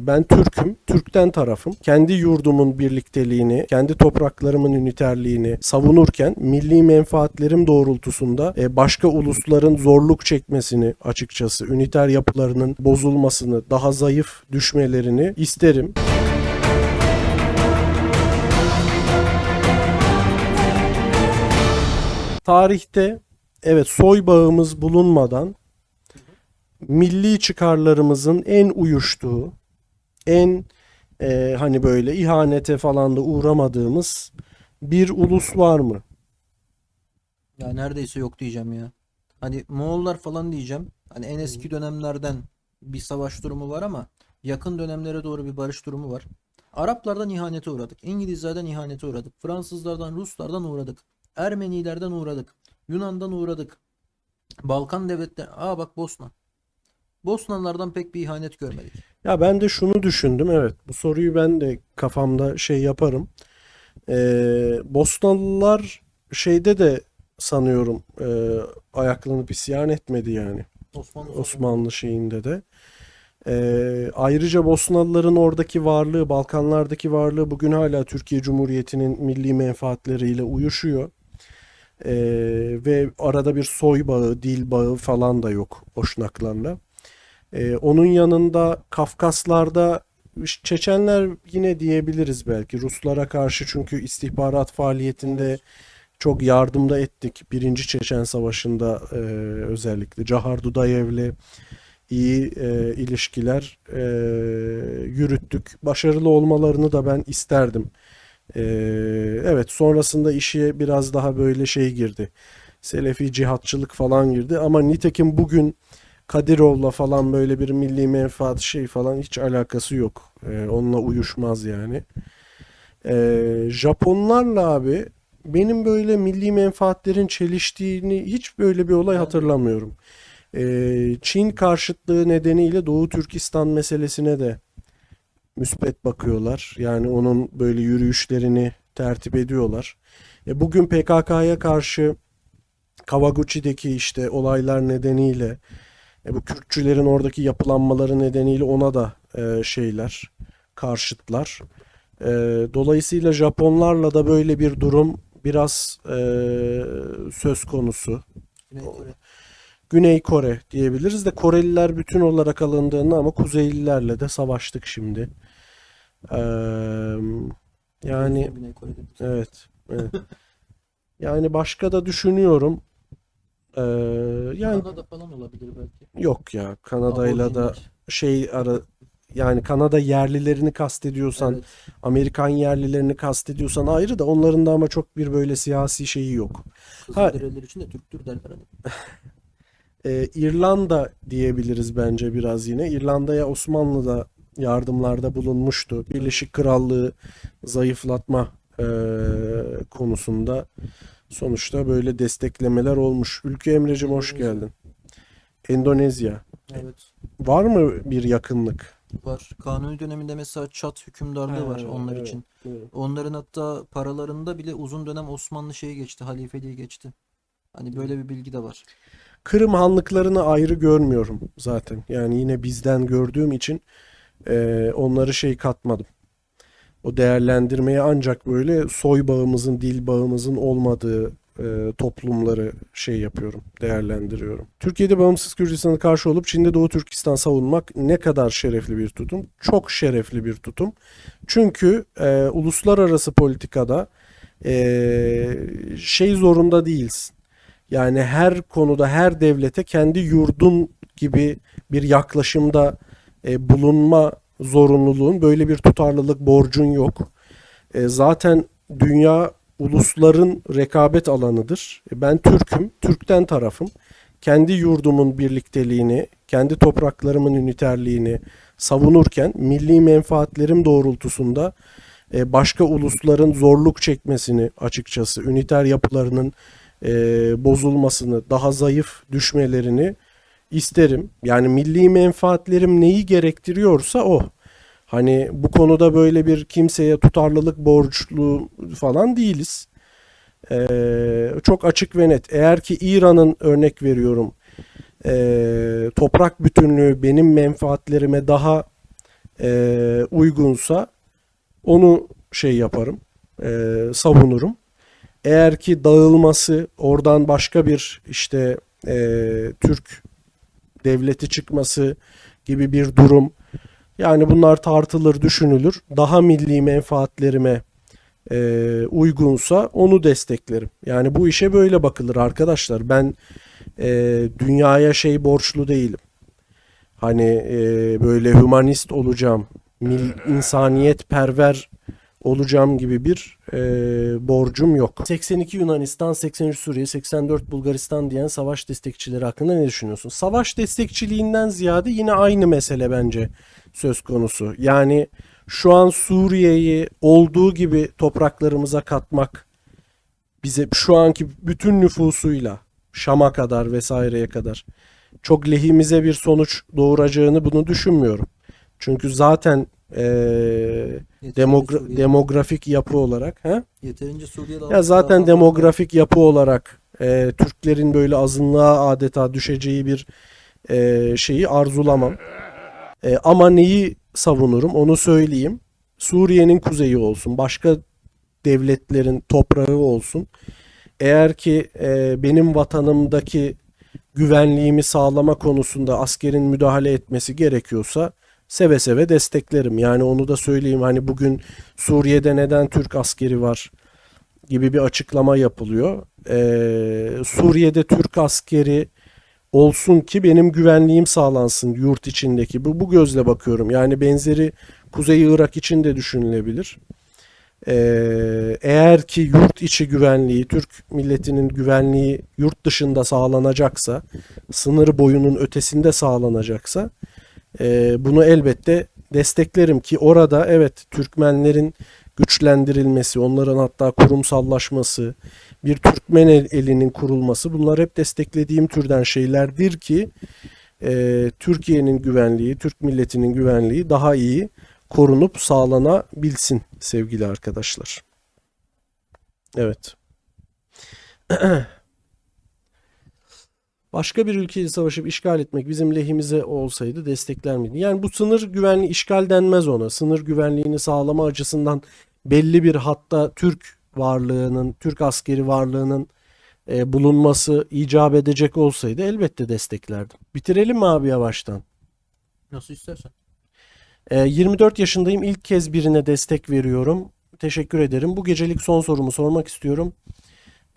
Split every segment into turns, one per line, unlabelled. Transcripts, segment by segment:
Ben Türk'üm, Türk'ten tarafım. Kendi yurdumun birlikteliğini, kendi topraklarımın üniterliğini savunurken milli menfaatlerim doğrultusunda e, başka ulusların zorluk çekmesini açıkçası, üniter yapılarının bozulmasını, daha zayıf düşmelerini isterim. Tarihte evet soy bağımız bulunmadan milli çıkarlarımızın en uyuştuğu, en e, hani böyle ihanete falan da uğramadığımız bir ulus var mı?
Ya neredeyse yok diyeceğim ya. Hani Moğollar falan diyeceğim. Hani en eski dönemlerden bir savaş durumu var ama yakın dönemlere doğru bir barış durumu var. Araplardan ihanete uğradık. İngilizlerden ihanete uğradık. Fransızlardan, Ruslardan uğradık. Ermenilerden uğradık. Yunan'dan uğradık. Balkan devletleri. Aa bak Bosna. Bosnalılardan pek bir ihanet görmedik.
Ya ben de şunu düşündüm evet bu soruyu ben de kafamda şey yaparım. Ee, Bosnalılar şeyde de sanıyorum e, ayaklanıp isyan etmedi yani.
Osmanlı
Osmanlı şeyinde de. Ee, ayrıca Bosnalıların oradaki varlığı, Balkanlardaki varlığı bugün hala Türkiye Cumhuriyeti'nin milli menfaatleriyle uyuşuyor. Ee, ve arada bir soy bağı, dil bağı falan da yok Boşnaklarla. Ee, onun yanında Kafkaslarda Çeçenler yine diyebiliriz belki Ruslara karşı çünkü istihbarat faaliyetinde çok yardımda ettik. Birinci Çeçen Savaşı'nda e, özellikle Cahar Dudayev'le iyi e, ilişkiler e, yürüttük. Başarılı olmalarını da ben isterdim. E, evet sonrasında işe biraz daha böyle şey girdi. Selefi cihatçılık falan girdi ama nitekim bugün Kadirov'la falan böyle bir milli menfaat şey falan hiç alakası yok. E, onunla uyuşmaz yani. E, Japonlarla abi benim böyle milli menfaatlerin çeliştiğini hiç böyle bir olay hatırlamıyorum. Ee, Çin karşıtlığı nedeniyle Doğu Türkistan meselesine de müspet bakıyorlar. Yani onun böyle yürüyüşlerini tertip ediyorlar. E, bugün PKK'ya karşı Kawaguchi'deki işte olaylar nedeniyle e, bu Kürtçülerin oradaki yapılanmaları nedeniyle ona da e, şeyler karşıtlar. E, dolayısıyla Japonlarla da böyle bir durum biraz e, söz konusu.
Güney Kore.
Güney Kore diyebiliriz de Koreliler bütün olarak alındığında ama Kuzeylilerle de savaştık şimdi. Eee, yani
Güney Kore'de.
evet, evet. Yani başka da düşünüyorum. Eee, yani
Kanada falan olabilir belki.
yok ya Kanada'yla da şey ara yani Kanada yerlilerini kastediyorsan,
Evet.
Amerikan yerlilerini kastediyorsan ayrı da onların da ama çok bir böyle siyasi şeyi yok.
Kızılderililer için de Türktür derler hani.
Ee, İrlanda diyebiliriz bence biraz yine. İrlanda'ya Osmanlı da yardımlarda bulunmuştu. Birleşik Krallığı zayıflatma e, konusunda sonuçta böyle desteklemeler olmuş. Ülke Emre'cim hoş
Endonezya.
geldin. Endonezya.
Evet.
Var mı bir yakınlık?
Var. Kanuni döneminde mesela Çat hükümdarlığı var onlar
evet,
için.
evet.
Onların hatta paralarında bile uzun dönem Osmanlı şeyi geçti, halifeliği geçti. Hani böyle bir bilgi de var.
Kırım hanlıklarını ayrı görmüyorum zaten. Yani yine bizden gördüğüm için e, onları şey katmadım. O değerlendirmeye ancak böyle soy bağımızın, dil bağımızın olmadığı e, toplumları şey yapıyorum, değerlendiriyorum. Türkiye'de bağımsız Gürcistan'a karşı olup Çin'de Doğu Türkistan savunmak ne kadar şerefli bir tutum? Çok şerefli bir tutum. Çünkü e, uluslararası politikada e, şey zorunda değilsin. Yani her konuda her devlete kendi yurdun gibi bir yaklaşımda e, bulunma zorunluluğun böyle bir tutarlılık borcun yok. E, zaten dünya ulusların rekabet alanıdır. E, ben Türk'üm, Türk'ten tarafım. Kendi yurdumun birlikteliğini, kendi topraklarımın üniterliğini savunurken milli menfaatlerim doğrultusunda e, başka ulusların zorluk çekmesini açıkçası, üniter yapılarının e, bozulmasını, daha zayıf düşmelerini isterim. Yani milli menfaatlerim neyi gerektiriyorsa o. Hani bu konuda böyle bir kimseye tutarlılık borçlu falan değiliz. Ee, çok açık ve net. Eğer ki İran'ın örnek veriyorum ee, toprak bütünlüğü benim menfaatlerime daha e, uygunsa onu şey yaparım, e, savunurum. Eğer ki dağılması, oradan başka bir işte e, Türk devleti çıkması gibi bir durum, yani bunlar tartılır, düşünülür. Daha milli menfaatlerime e, uygunsa onu desteklerim. Yani bu işe böyle bakılır arkadaşlar. Ben e, dünyaya şey borçlu değilim. Hani e, böyle hümanist olacağım, mil, insaniyet perver olacağım gibi bir e, borcum yok. 82 Yunanistan, 83 Suriye, 84 Bulgaristan diyen savaş destekçileri hakkında ne düşünüyorsun? Savaş destekçiliğinden ziyade yine aynı mesele bence söz konusu. Yani şu an Suriye'yi olduğu gibi topraklarımıza katmak bize şu anki bütün nüfusuyla Şam'a kadar vesaireye kadar çok lehimize bir sonuç doğuracağını bunu düşünmüyorum. Çünkü zaten
Yeterince
demogra- demografik yapı olarak he?
yeterince Suriyeli
ya zaten demografik yapı olarak eee, Türklerin böyle azınlığa adeta düşeceği bir eee, şeyi arzulamam. Eee, ama neyi savunurum onu söyleyeyim. Suriye'nin kuzeyi olsun, başka devletlerin toprağı olsun. Eğer ki eee, benim vatanımdaki güvenliğimi sağlama konusunda askerin müdahale etmesi gerekiyorsa seve seve desteklerim. Yani onu da söyleyeyim hani bugün Suriye'de neden Türk askeri var gibi bir açıklama yapılıyor. Ee, Suriye'de Türk askeri olsun ki benim güvenliğim sağlansın yurt içindeki. Bu, bu gözle bakıyorum. Yani benzeri Kuzey Irak için de düşünülebilir. Ee, eğer ki yurt içi güvenliği, Türk milletinin güvenliği yurt dışında sağlanacaksa, sınır boyunun ötesinde sağlanacaksa e, bunu elbette desteklerim ki orada evet Türkmenlerin güçlendirilmesi, onların hatta kurumsallaşması, bir Türkmen el- elinin kurulması bunlar hep desteklediğim türden şeylerdir ki e, Türkiye'nin güvenliği, Türk milletinin güvenliği daha iyi korunup sağlanabilsin sevgili arkadaşlar. Evet. Başka bir ülkeyi savaşıp işgal etmek bizim lehimize olsaydı destekler miydi? Yani bu sınır güvenliği işgal denmez ona. Sınır güvenliğini sağlama açısından belli bir hatta Türk varlığının, Türk askeri varlığının e, bulunması icap edecek olsaydı elbette desteklerdim. Bitirelim mi abi yavaştan?
Nasıl istersen.
E, 24 yaşındayım. İlk kez birine destek veriyorum. Teşekkür ederim. Bu gecelik son sorumu sormak istiyorum.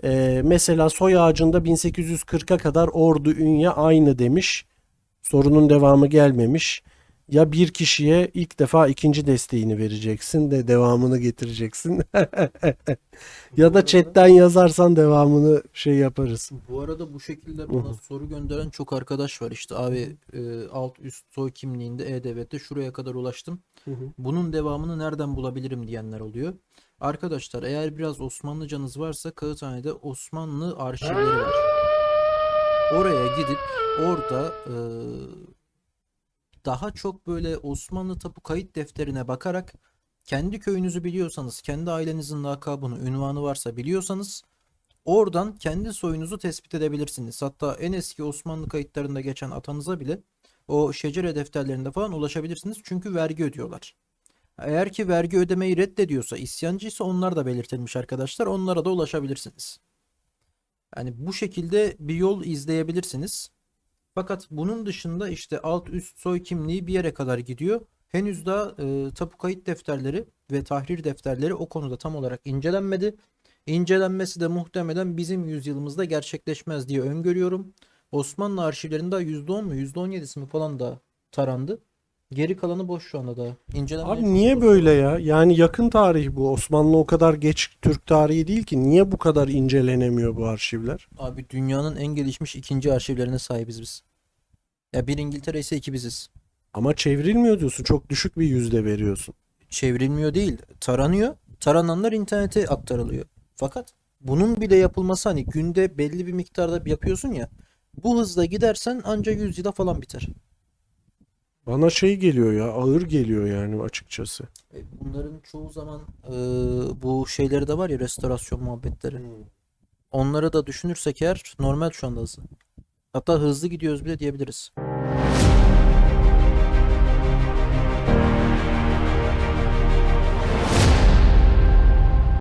E, mesela soy ağacında 1840'a kadar Ordu Ünye aynı demiş. Sorunun devamı gelmemiş. Ya bir kişiye ilk defa ikinci desteğini vereceksin de devamını getireceksin. Ya da chatten yazarsan devamını şey yaparız.
Bu arada bu şekilde bana soru gönderen çok arkadaş var. İşte abi e, alt üst soy kimliğinde E-Devlet'te şuraya kadar ulaştım. Bunun devamını nereden bulabilirim diyenler oluyor. Arkadaşlar eğer biraz Osmanlıcanız varsa Kağıthane'de Osmanlı arşivleri var. Oraya gidip orada e, daha çok böyle Osmanlı tapu kayıt defterine bakarak kendi köyünüzü biliyorsanız, kendi ailenizin lakabını, ünvanı varsa biliyorsanız oradan kendi soyunuzu tespit edebilirsiniz. Hatta en eski Osmanlı kayıtlarında geçen atanıza bile o şecere defterlerinde falan ulaşabilirsiniz. Çünkü vergi ödüyorlar. Eğer ki vergi ödemeyi reddediyorsa, isyancıysa onlar da belirtilmiş arkadaşlar. Onlara da ulaşabilirsiniz. Yani bu şekilde bir yol izleyebilirsiniz. Fakat bunun dışında işte alt üst soy kimliği bir yere kadar gidiyor. Henüz daha e, tapu kayıt defterleri ve tahrir defterleri o konuda tam olarak incelenmedi. İncelenmesi de muhtemelen bizim yüzyılımızda gerçekleşmez diye öngörüyorum. Osmanlı arşivlerinde %10 mu %17'si mi falan da tarandı. Geri kalanı boş şu anda da. İncelenmeye
Abi niye böyle ya? Yani yakın tarih bu. Osmanlı o kadar geç Türk tarihi değil ki. Niye bu kadar incelenemiyor bu arşivler?
Abi dünyanın en gelişmiş ikinci arşivlerine sahibiz biz. Ya bir İngiltere ise iki biziz.
Ama çevrilmiyor diyorsun. Çok düşük bir yüzde veriyorsun.
çevrilmiyor değil, taranıyor. Tarananlar internete aktarılıyor. Fakat bunun bile yapılması hani günde belli bir miktarda yapıyorsun ya. Bu hızla gidersen anca 100 yıla falan biter.
Bana şey geliyor ya. Ağır geliyor yani açıkçası.
E, Bunların çoğu zaman e, bu şeyleri de var ya restorasyon muhabbetleri. Onları da düşünürsek eğer normal şu anda hızı. Hatta hızlı gidiyoruz bile diyebiliriz.